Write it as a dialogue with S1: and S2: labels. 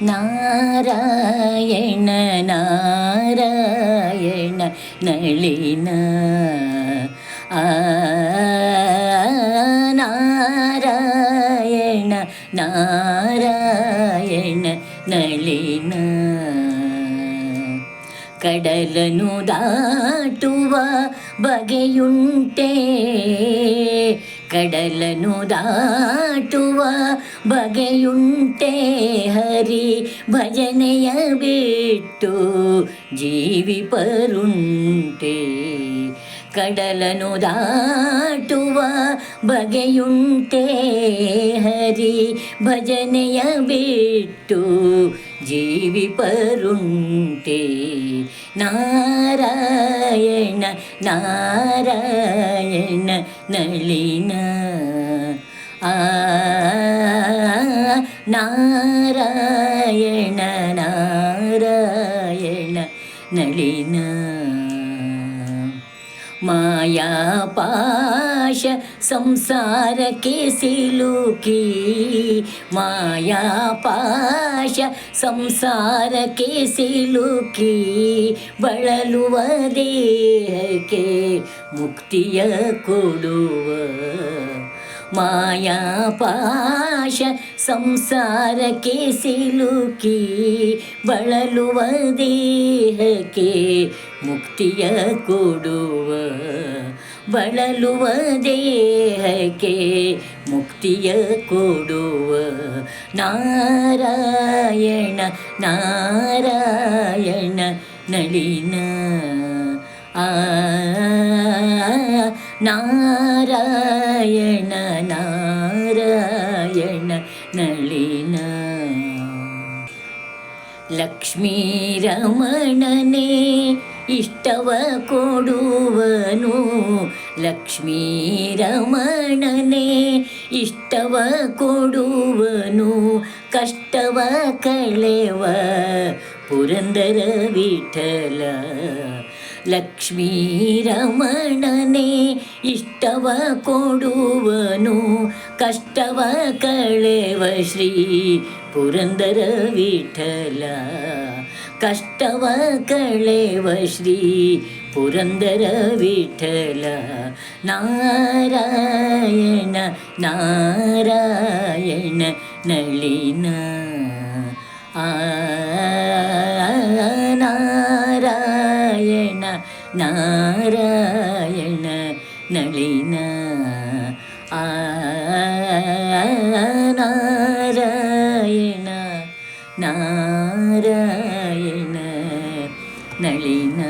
S1: നാരായണ നാരായണ നളിന നാരായണ നാരായണ നളിന കടലനു ദാട്ടുവ ബകയുണ്ടേ ಕಡಲನು ದಾಟುವ ಬಗೆಯುಂಟೆ ಹರಿ ಭಜನೆಯ ಬಿಟ್ಟು ಜೀವಿಪರುಂಟೆ ಕಡಲನು ದಾಟುವ ಬಗೆಯುಂಟೆ ಹರಿ ಭಜನೆಯ ಬಿಟ್ಟು ಜೀವಿಪರುಂಟೆ ನಾರಾಯಣ ನಾರಾಯಣ നളിന. നാരായണ നാരായണ നളിന. ಮಾಯಾಪಾಶ ಸಂಸಾರಕ್ಕೆ ಸಿಲುಕಿ ಮಾಯಾಪಾಶ ಸಂಸಾರಕ್ಕೆ ಸಿಲುಕಿ ಬಳಲುವ ದೇಹಕ್ಕೆ ಮುಕ್ತಿಯ ಕೊಡುವ ಮಾಯಾಪಾಶ ಸಂಸಾರಕ್ಕೆ ಸಿಲುಕಿ ಬಳಲುವ ದೇಹಕ್ಕೆ ಮುಕ್ತಿಯ ಕೊಡುವ, ಬಳಲುವ ದೇಹಕ್ಕೆ ಮುಕ್ತಿಯ ಕೊಡುವ. ನಾರಾಯಣ ನಾರಾಯಣ ನಳಿನ, ಆ, ನಾರಾಯಣ ನಳಿನ. ಲಕ್ಷ್ಮೀರಮಣನೆ ಇಷ್ಟವ ಕೊಡುವನು. ಲಕ್ಷ್ಮೀರಮಣನೆ ಇಷ್ಟವ ಕೊಡುವನು. ಕಷ್ಟವ ಕಳೆವ ಪುರಂದರ ವಿಠಲ. ಲಕ್ಷ್ಮೀರಮಣನೆ ಇಷ್ಟವ ಕೊಡುವನು. ಕಷ್ಟವ ಕಳೆವ ಶ್ರೀ ಪುರಂದರ ವಿಠಲ ಕಷ್ಟವ ಕಳೆವ ಶ್ರೀ ಪುರಂದರ ವಿಠಲ ನಾರಾಯಣ ನಾರಾಯಣ ನಳಿನ ಆ ನಾರಾಯಣ ನಾರಾಯಣ ನಳಿನ ಆ നാരായണ നളിന